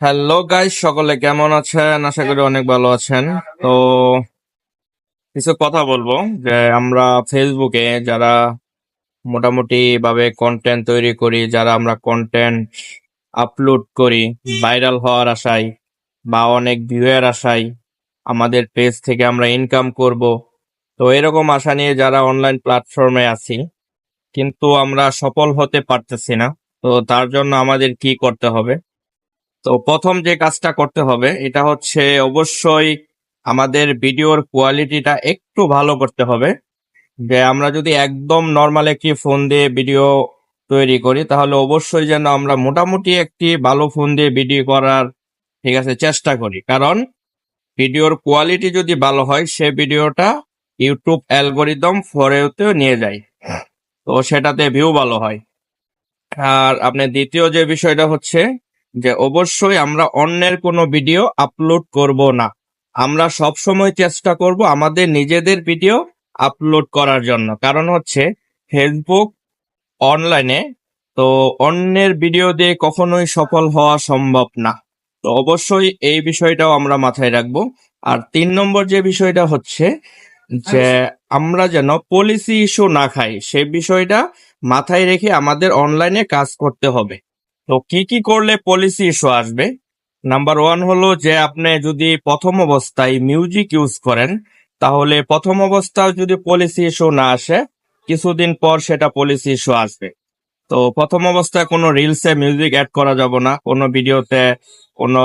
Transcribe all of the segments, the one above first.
Hello guys সকলে কেমন আছেন? আশা করি অনেক ভালো আছেন। তো কিছু কথা বলব, যে আমরা ফেসবুকে যারা মোটামুটি ভাবে কন্টেন্ট তৈরি করি, যারা আমরা কন্টেন্ট আপলোড করি ভাইরাল হওয়ার আশায় বা অনেক ভিউয়ের আশায় আমাদের পেজ থেকে আমরা ইনকাম করব। তো এরকম আশা নিয়ে যারা অনলাইন প্ল্যাটফর্মে আছি, কিন্তু আমরা সফল হতে পারতেছি না। তো তার জন্য আমাদের কি করতে হবে? তো প্রথম যে কাজটা করতে হবে, এটা হচ্ছে অবশ্যই আমাদের ভিডিওর কোয়ালিটিটা একটু ভালো করতে হবে। যে আমরা যদি একদম নর্মাল একটি ফোন দিয়ে ভিডিও তৈরি করি, তাহলে অবশ্যই যেন আমরা মোটামুটি একটি ভালো ফোন দিয়ে ভিডিও করার, ঠিক আছে, চেষ্টা করি। কারণ ভিডিওর কোয়ালিটি যদি ভালো হয়, সে ভিডিওটা ইউটিউব অ্যালগোরিদম ফরেতেও নিয়ে যায়। তো সেটাতে ভিউ ভালো হয়। আর আপনার দ্বিতীয় যে বিষয়টা হচ্ছে যে অবশ্যই আমরা অন্যের কোনো ভিডিও আপলোড করব না। আমরা সব সময় চেষ্টা করব আমাদের নিজেদের ভিডিও আপলোড করার জন্য। কারণ হচ্ছে ফেসবুক অনলাইনে তো অন্যের ভিডিও দিয়ে কখনোই সফল হওয়া সম্ভব না। তো অবশ্যই এই বিষয়টাও আমরা মাথায় রাখব। আর তিন নম্বর যে বিষয়টা হচ্ছে যে আমরা যেন পলিসি ইস্যু না খাই সে বিষয়টা মাথায় রেখে আমাদের অনলাইনে কাজ করতে হবে। তো কি কি করলে পলিসি ইস্যু আসবে? নাম্বার ওয়ান হলো যে আপনি যদি প্রথম অবস্থায় মিউজিক ইউজ করেন, তাহলে প্রথম অবস্থায় যদি পলিসি ইস্যু না আসে, কিছুদিন পর সেটা পলিসি ইস্যু আসবে। তো প্রথম অবস্থায় কোনো রিলসে মিউজিক অ্যাড করা যাব না, কোনো ভিডিওতে কোনো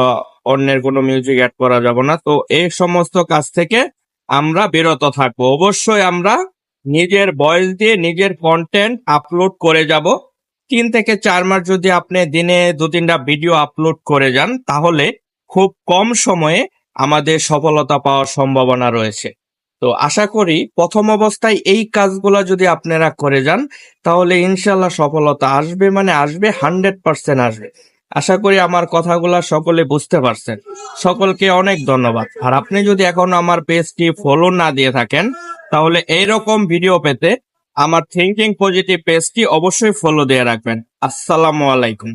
অন্যের কোনো মিউজিক অ্যাড করা যাব না। তো এই সমস্ত কাজ থেকে আমরা বিরত থাকব। অবশ্যই আমরা নিজের ভয়েস দিয়ে নিজের কন্টেন্ট আপলোড করে যাব। তিন থেকে চার মাস যদি আপনি দিনে দু তিনটা ভিডিও আপলোড করে যান, তাহলে খুব কম সময়ে আমাদের সফলতা পাওয়ার সম্ভাবনা রয়েছে। তো আশা করি প্রথম অবস্থায় এই কাজগুলো যদি আপনারা করে যান, তাহলে ইনশাল্লাহ সফলতা আসবে মানে আসবে হান্ড্রেড পার্সেন্ট আসবে। আশা করি আমার কথাগুলা সকলে বুঝতে পারছেন। সকলকে অনেক ধন্যবাদ। আর আপনি যদি এখন আমার পেজটি ফলো না দিয়ে থাকেন, তাহলে এইরকম ভিডিও পেতে আমার থিঙ্কিং পজিটিভ পেজটি অবশ্যই ফলো দিয়ে রাখবেন। আসসালামু আলাইকুম।